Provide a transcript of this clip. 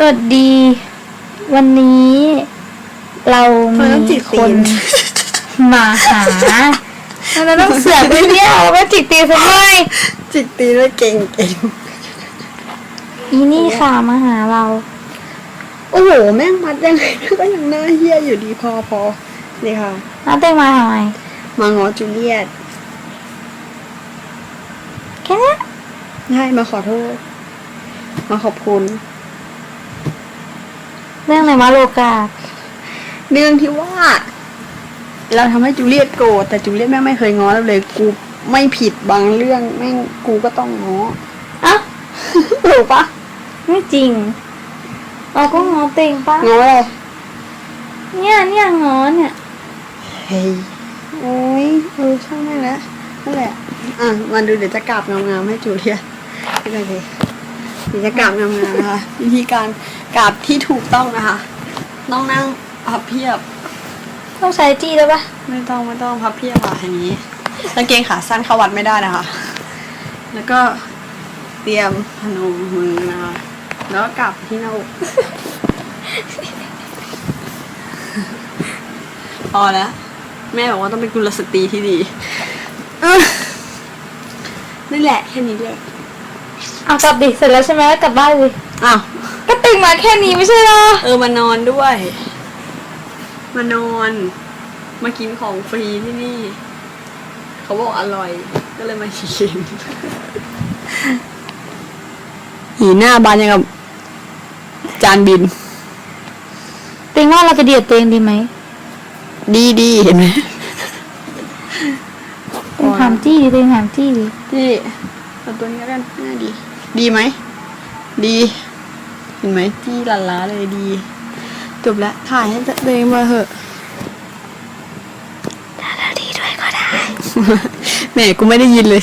สวัสดี วันนี้ เราทำไมต้องจิมีกคตีนนมาหาเราต้องเสือกไปเนี่ยเราก็จิกตีนทำไมจิกตีนด้วยเก่งเก่งอีนี่ค่ะมาหาเรา โอ้โห แม่งมัดยังไงก็ยังหน้าเฮี้ยอยู่ดีพอพอนี่ค่ะน้าเต้งมาทำไมมางอจูเลียตแค่นี้ใช่มาขอโทษ มาขอบคุณ เรื่องอะไรมาโลกา เรื่องที่ว่า เราทำให้จูเลียตโกรธแต่จูเลียตแม่งไม่เคยง้อเราเลย กูไม่ผิดบางเรื่องแม่งกูก็ต้องง้ออะถูกปะไม่จริง เราก็งอเต็งปะง้อเลยเนี่ยเนี่ยงอเนี่ยเฮ้ยโอ้ยเออช่างแม่งแล้วนั่นแหละ อะมาดูเดี๋ยวจะกราบงามๆให้จูเลียตไม่เป็นไรเดี๋ย วจะกราบงามๆนะคะ วิธีการกราบที่ถูกต้องนะคะต้องนั่งพับเพียบ ต้องใช้จี้ด้วยปะไม่ต้องไม่ต้องพับเพียบอะอย่างนี้กางเกงขาสั้นเข้าวัดไม่ได้นะคะ แล้วก็เตรียมพนมมือนะคะแล้วก็กลับที่หน้าอกพอแล้ว แม่บอกว่าต้องเป็นกุลสตรีที่ดีอื้อนั่นแหละแค่นี้เลย เอากลับดิเสร็จแล้วใช่ไหมกลับบ้านดิอ้าวก็ตึงมาแค่นี้ไม่ใช่เหรอเออมานอนด้วย มานอน มากินของฟรีที่นี่ เขาบอกอร่อย ก็เลยมากินหีหน้าบานยังกับ จานบิน เต็งว่าเราจะเดียดตัวเองดีไหมดีดีเห็นไหมเต็งถามจี้ดิเต็งถามจี้ดิที่ เอาตัวนี้แล้วกันน่าดี ดีไหม ดี เห็นไหมที่หลานล้าเลยดี จบแล้วถ่ายให้ตัวเองมาเหอะถ้าเราดีด้วยก็ได้ แหมกูไม่ได้ยินเลย